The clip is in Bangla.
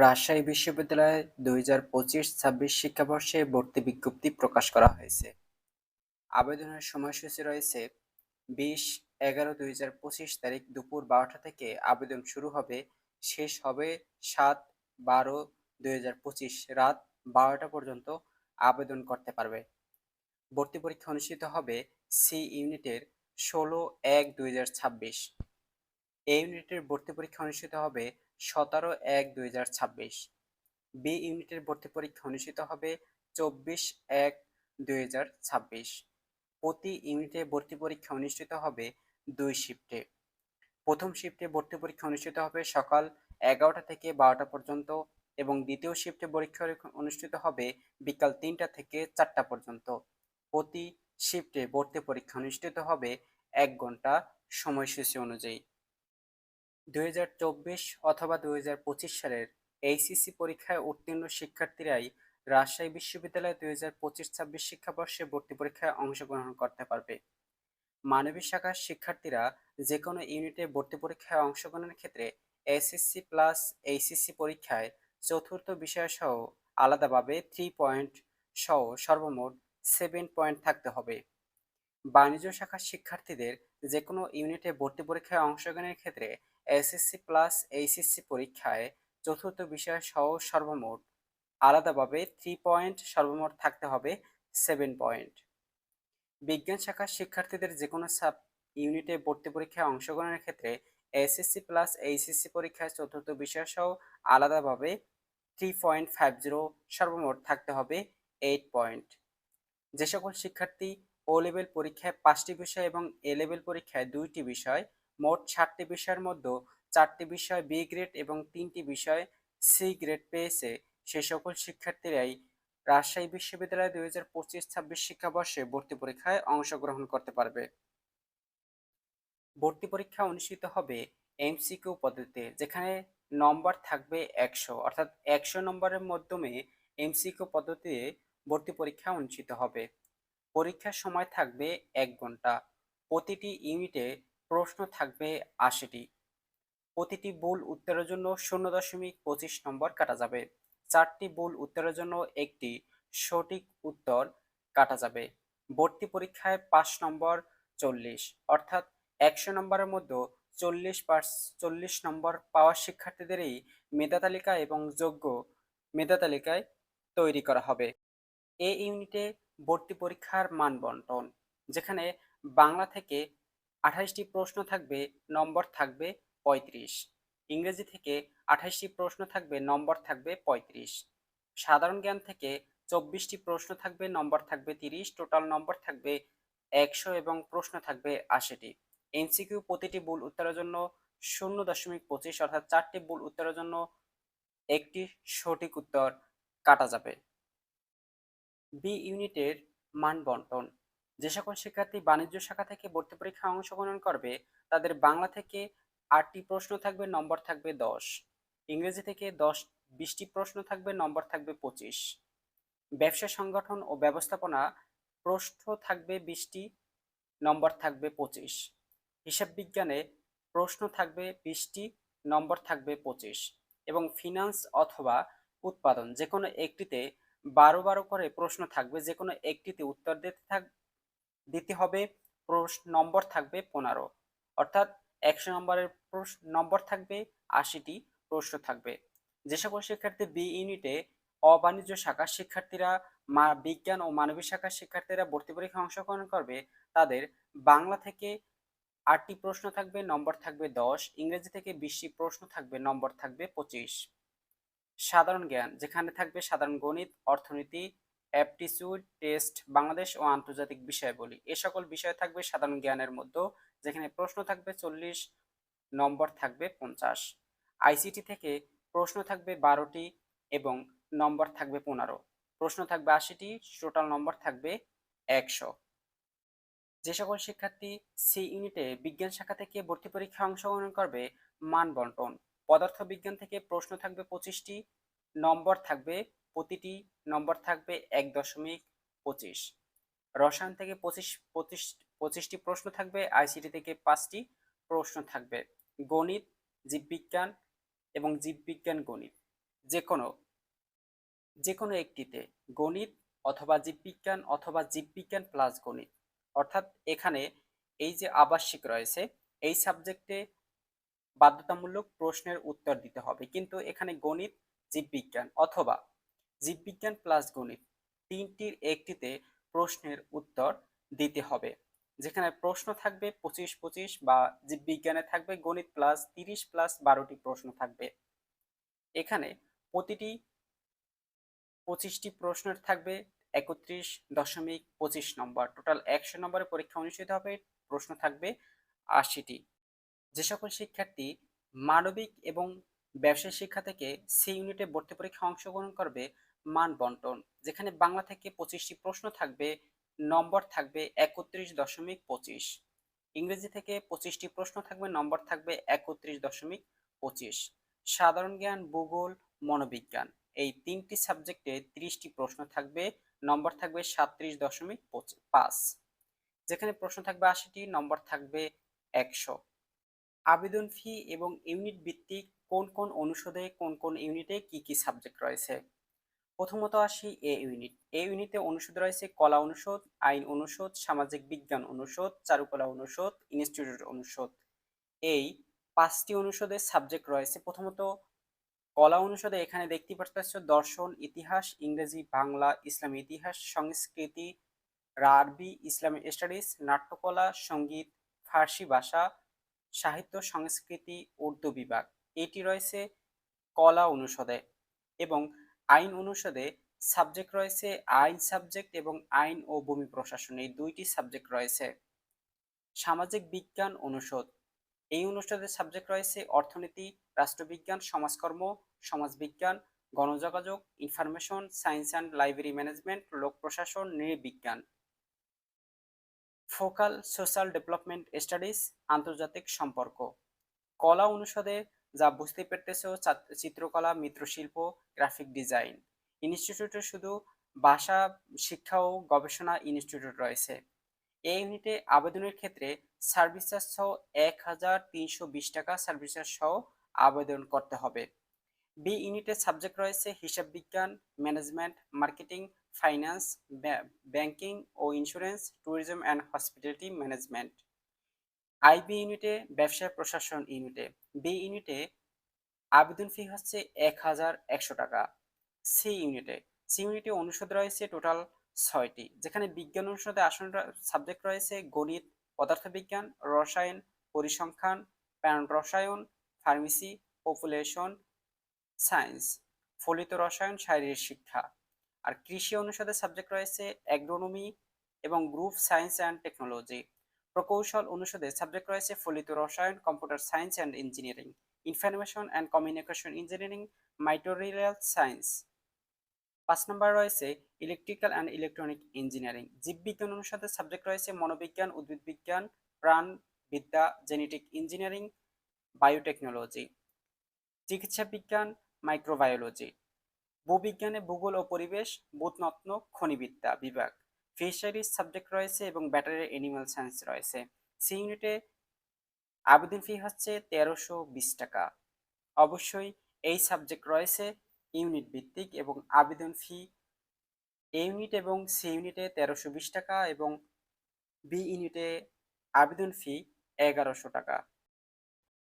রাজশাহী বিশ্ববিদ্যালয়ে দুই হাজার পঁচিশ ছাব্বিশ শিক্ষাবর্ষে ভর্তি বিজ্ঞপ্তি প্রকাশ করা হয়েছে। আবেদনের সময়সূচি রয়েছে বিশ এগারো দুই হাজার পঁচিশ তারিখ দুপুর বারোটা থেকে আবেদন শুরু হবে, শেষ হবে সাত বারো দুই হাজার পঁচিশ রাত বারোটা পর্যন্ত আবেদন করতে পারবে। ভর্তি পরীক্ষা অনুষ্ঠিত হবে সি ইউনিটের ষোলো এক দুই হাজার ছাব্বিশ। এ ইউনিটের ভর্তি পরীক্ষা অনুষ্ঠিত হবে সতেরো এক দুই হাজার ছাব্বিশ। বি ইউনিটের ভর্তি পরীক্ষা অনুষ্ঠিত হবে চব্বিশ এক দুই হাজার ছাব্বিশ। প্রতি ইউনিটে ভর্তি পরীক্ষা অনুষ্ঠিত হবে দুই শিফটে প্রথম শিফটে ভর্তি পরীক্ষা অনুষ্ঠিত হবে সকাল এগারোটা থেকে বারোটা পর্যন্ত এবং দ্বিতীয় শিফটে পরীক্ষা অনুষ্ঠিত হবে বিকাল তিনটা থেকে চারটা পর্যন্ত। প্রতি শিফটে ভর্তি পরীক্ষা অনুষ্ঠিত হবে এক ঘণ্টা সময়সূচি অনুযায়ী। দুই হাজার চব্বিশ অথবা দুই হাজার পঁচিশ সালের এইচএসসি পরীক্ষায় উত্তীর্ণ শিক্ষার্থীরাই রাজশাহী বিশ্ববিদ্যালয়ে দুই হাজার পঁচিশ ছাব্বিশ শিক্ষাবর্ষে ভর্তি পরীক্ষায় অংশগ্রহণ করতে পারবে। মানবিক শাখার শিক্ষার্থীরা যে কোনো ইউনিটে ভর্তি পরীক্ষায় অংশগ্রহণের ক্ষেত্রে এসএসসি প্লাস এইচএসসি পরীক্ষায় চতুর্থ বিষয়সহ আলাদাভাবে থ্রি পয়েন্ট সহ সর্বমোট সেভেন পয়েন্ট থাকতে হবে। বাণিজ্য শাখার শিক্ষার্থীদের যে কোনো ইউনিটে ভর্তি পরীক্ষায় অংশগ্রহণের ক্ষেত্রে এসএসসি প্লাস এইচএসসি পরীক্ষায় চতুর্থ বিষয় সহ সর্বমোট আলাদাভাবে থ্রি পয়েন্ট সর্বমোট থাকতে হবে সেভেন পয়েন্ট বিজ্ঞান শাখার শিক্ষার্থীদের যে কোনো সাব ইউনিটে ভর্তি পরীক্ষায় অংশগ্রহণের ক্ষেত্রে এসএসসি প্লাস এইচএসসি পরীক্ষায় চতুর্থ বিষয় সহ আলাদাভাবে থ্রি পয়েন্ট ফাইভ জিরো সর্বমোট থাকতে হবে এইট পয়েন্ট যে সকল শিক্ষার্থী ও লেভেল পরীক্ষায় পাঁচটি বিষয় এবং এ লেভেল পরীক্ষায় দুইটি বিষয়। মোট সাতটি বিষয়ের মধ্যে চারটি বিষয় বি গ্রেড এবং তিনটি বিষয় সি গ্রেড পেয়েছে। সে সকল শিক্ষার্থীরাই রাজশাহী বিশ্ববিদ্যালয় দুই হাজার পঁচিশ ছাব্বিশ শিক্ষাবর্ষে ভর্তি পরীক্ষায় অংশগ্রহণ করতে পারবে। ভর্তি পরীক্ষা অনুষ্ঠিত হবে এমসিকিউ পদ্ধতিতে, যেখানে নম্বর থাকবে একশো। অর্থাৎ একশো নম্বরের মাধ্যমে এমসিকিউ পদ্ধতিতে ভর্তি পরীক্ষা অনুষ্ঠিত হবে। পরীক্ষার সময় থাকবে এক ঘণ্টা। প্রতিটি ইউনিটে প্রশ্ন থাকবে আশিটি। প্রতিটি ভুল উত্তরের জন্য শূন্য দশমিক পঁচিশ নম্বর কাটা যাবে। চারটি ভুল উত্তরের জন্য একটি সঠিক উত্তর কাটা যাবে। ভর্তি পরীক্ষায় পাঁচ নম্বর চল্লিশ। অর্থাৎ একশো নম্বরের মধ্যে চল্লিশ পার্স চল্লিশ নম্বর পাওয়া শিক্ষার্থীদেরই মেধা তালিকা এবং যোগ্য মেধা তালিকায় তৈরি করা হবে। এ ইউনিটে ভর্তি পরীক্ষার মান বন্টন, যেখানে বাংলা থেকে আঠাশটি প্রশ্ন থাকবে, নম্বর থাকবে পঁয়ত্রিশ। ইংরেজি থেকে আঠাশটি প্রশ্ন থাকবে, নম্বর থাকবে পঁয়ত্রিশ। সাধারণ জ্ঞান থেকে চব্বিশটি প্রশ্ন থাকবে, নম্বর থাকবে তিরিশ। টোটাল নম্বর থাকবে একশো এবং প্রশ্ন থাকবে আশিটি। এমসিকিউ প্রতিটি ভুল উত্তরের জন্য শূন্য দশমিক পঁচিশ, অর্থাৎ চারটি ভুল উত্তরের জন্য একটি সঠিক উত্তর কাটা যাবে। বি ইউনিটের মান বন্টন। যে সকল শিক্ষার্থী বাণিজ্য শাখা থেকে ভর্তি পরীক্ষায় অংশগ্রহণ করবে, তাদের বাংলা থেকে আটটি প্রশ্ন থাকবে, নম্বর থাকবে দশ। ইংরেজি থেকে দশ, বিশটি প্রশ্ন থাকবে, নম্বর থাকবে পঁচিশ। ব্যবসা সংগঠন ও ব্যবস্থাপনা প্রশ্ন থাকবে বিশটি, নম্বর থাকবে পঁচিশ। হিসাব বিজ্ঞানে প্রশ্ন থাকবে বিশটি, নম্বর থাকবে পঁচিশ। এবং ফিনান্স অথবা উৎপাদন যে কোনো একটিতে বারো বারো করে প্রশ্ন থাকবে যে কোনো একটিতে উত্তর দিতে থাক, দিতে হবে, প্রশ্ন, নম্বর থাকবে পনেরো। অর্থাৎ একশো নম্বরের প্রশ্ন, নম্বর থাকবে, আশিটি প্রশ্ন থাকবে। যে সকল শিক্ষার্থী বি ইউনিটে অবাণিজ্য শাখার শিক্ষার্থীরা, মা, বিজ্ঞান ও মানবিক শাখার শিক্ষার্থীরা ভর্তি পরীক্ষায় অংশগ্রহণ করবে, তাদের বাংলা থেকে আটটি প্রশ্ন থাকবে, নম্বর থাকবে দশ, ইংরেজি থেকে বিশটি প্রশ্ন থাকবে, নম্বর থাকবে পঁচিশ। সাধারণ জ্ঞান, যেখানে থাকবে সাধারণ গণিত, অর্থনীতি, অ্যাপটিচিউড, টেস্ট, বাংলাদেশ ও আন্তর্জাতিক বিষয়াবলী। এ সকল বিষয় থাকবে সাধারণ জ্ঞানের মধ্যে। যেখানে প্রশ্ন থাকবে চল্লিশ, নম্বর থাকবে পঞ্চাশ। আইসিটি থেকে প্রশ্ন থাকবে বারোটি এবং নম্বর থাকবে পনেরো। প্রশ্ন থাকবে আশিটি, টোটাল নম্বর থাকবে একশো। যে সকল শিক্ষার্থী সি ইউনিটে বিজ্ঞান শাখা থেকে ভর্তি পরীক্ষা অংশগ্রহণ করবে, মান বন্টন। পদার্থ বিজ্ঞান থেকে প্রশ্ন থাকবে পঁচিশটি, নম্বর থাকবে, প্রতিটি নম্বর থাকবে এক দশমিক পঁচিশ। রসায়ন থেকে পঁচিশ পঁচিশ, পঁচিশটি প্রশ্ন থাকবে, আইসিটি থেকে পাঁচটি প্রশ্ন থাকবে। গণিত, জীববিজ্ঞান এবং জীববিজ্ঞান গণিত। যে কোনো যে কোনো একটিতে গণিত অথবা জীববিজ্ঞান অথবা জীববিজ্ঞান প্লাস গণিত। অর্থাৎ এখানে এই যে আবাসিক রয়েছে, এই সাবজেক্টে বাধ্যতামূলক প্রশ্নের উত্তর দিতে হবে। কিন্তু এখানে গণিত, জীববিজ্ঞান অথবা জীববিজ্ঞান প্লাস গণিত তিনটির একটিতে প্রশ্নের উত্তর দিতে হবে। যেখানে প্রশ্ন থাকবে পঁচিশ পঁচিশ বা জীববিজ্ঞানে থাকবে গণিত প্লাস তিরিশ প্লাস বারোটি প্রশ্ন থাকবে। এখানে প্রতিটি পঁচিশটি প্রশ্নের থাকবে একত্রিশ দশমিক পঁচিশ নম্বর। টোটাল একশো নম্বরের পরীক্ষা অনুষ্ঠিত হবে, প্রশ্ন থাকবে আশিটি। যে সকল শিক্ষার্থী মানবিক এবং ব্যবসায় শিক্ষা থেকে সি ইউনিটে ভর্তি পরীক্ষা অংশগ্রহণ করবে মান বন্টন, যেখানে বাংলা থেকে পঁচিশটি প্রশ্ন থাকবে, নম্বর থাকবে একত্রিশ দশমিক পঁচিশ, ইংরেজি থেকে পঁচিশটি প্রশ্ন থাকবে, নম্বর থাকবে একত্রিশ দশমিক পঁচিশ। সাধারণ জ্ঞান, ভূগোল, মনোবিজ্ঞান, এই তিনটি সাবজেক্টে ত্রিশটি প্রশ্ন থাকবে, নম্বর থাকবে সাত্রিশ দশমিক পাঁচ, যেখানে প্রশ্ন থাকবে আশিটি, নম্বর থাকবে একশো। আবেদন ফি এবং ইউনিট ভিত্তিক কোন কোন অনুষদে, কোন কোন ইউনিটে কি কি সাবজেক্ট রয়েছে? প্রথমত আসি এ ইউনিট এ ইউনিটে অনুষদ রয়েছে কলা অনুষদ, আইন অনুষদ, সামাজিক বিজ্ঞান অনুষদ, চারুকলা অনুষদ ইনস্টিটিউট অনুষদ। এই পাঁচটি অনুষদের সাবজেক্ট রয়েছে। প্রথমত, কলা অনুষদে এখানে দেখতে পাচ্ছ দর্শন, ইতিহাস, ইংরেজি, বাংলা, ইসলামী ইতিহাস, সংস্কৃতি আরবি ইসলামী স্টাডিজ, নাট্যকলা, সংগীত, ফার্সি ভাষা সাহিত্য, সংস্কৃতি, উর্দু বিভাগ। এটি রয়েছে কলা অনুষদে এবং আইন অনুষদে সাবজেক্ট রয়েছে আইন সাবজেক্ট এবং আইন ও ভূমি প্রশাসন। এই দুইটি সাবজেক্ট রয়েছে সামাজিক বিজ্ঞান অনুষদ। এই অনুষদের সাবজেক্ট রয়েছে অর্থনীতি, রাষ্ট্রবিজ্ঞান, সমাজকর্ম, সমাজবিজ্ঞান, গণযোগাযোগ, information, science and library management, লোক প্রশাসন, নৃবিজ্ঞান। ফোকাল সোশ্যাল ডেভেলপমেন্ট স্টাডিজ আন্তর্জাতিক সম্পর্ক। কলা অনুষদে যা বুঝতে পেরতেছ চিত্রকলা মৃৎশিল্প গ্রাফিক ডিজাইন ইনস্টিটিউটে শুধু ভাষা, শিক্ষা ও গবেষণা ইনস্টিটিউট রয়েছে। এই ইউনিটে আবেদনের ক্ষেত্রে সার্ভিস চার্জ সহ এক হাজার তিনশো বিশ টাকা সার্ভিস চার্জ সহ আবেদন করতে হবে। বি ইউনিটের সাবজেক্ট রয়েছে হিসাব বিজ্ঞান management marketing finance banking O insurance tourism and hospitality management IB ইউনিটে ব্যবসায় প্রশাসন ইউনিটে বি ইউনিটে আবেদন ফি হচ্ছে এক হাজার একশো টাকা। সি ইউনিটে সি ইউনিটে অনুষদ রয়েছে টোটাল ছয়টি, যেখানে বিজ্ঞান অনুষদে আসন সাবজেক্ট রয়েছে গণিত, পদার্থবিজ্ঞান, রসায়ন, পরিসংখ্যান প্যান রসায়ন ফার্মেসি পপুলেশন সায়েন্স ফলিত রসায়ন, শারীরিক শিক্ষা। আর কৃষি অনুষদের সাবজেক্ট রয়েছে অ্যাগ্রোনমি এবং গ্রুপ সায়েন্স অ্যান্ড টেকনোলজি প্রকৌশল অনুষদে সাবজেক্ট রয়েছে ফলিত রসায়ন computer science and engineering information and communication engineering material science পাঁচ নম্বর রয়েছে ইলেকট্রিক্যাল অ্যান্ড ইলেকট্রনিক ইঞ্জিনিয়ারিং জীববিজ্ঞান অনুষদের সাবজেক্ট রয়েছে মনোবিজ্ঞান, উদ্ভিদবিজ্ঞান, প্রাণ বিদ্যা জেনেটিক ইঞ্জিনিয়ারিং বায়োটেকনোলজি চিকিৎসা বিজ্ঞান মাইক্রোবায়োলজি ভূবিজ্ঞানে ভূগোল ও পরিবেশ, ভূতনত্ন, খনিবিদ্যা বিভাগ। ফিশারিজ সাবজেক্ট রয়েছে এবং ব্যাটারি অ্যানিমাল সায়েন্স রয়েছে। সি ইউনিটে আবেদন ফি হচ্ছে তেরোশো বিশ টাকা। অবশ্যই এই সাবজেক্ট রয়েছে ইউনিট ভিত্তিক এবং আবেদন ফি এ ইউনিট এবং সি ইউনিটে তেরোশো বিশ টাকা এবং বি ইউনিটে আবেদন ফি এগারোশো টাকা।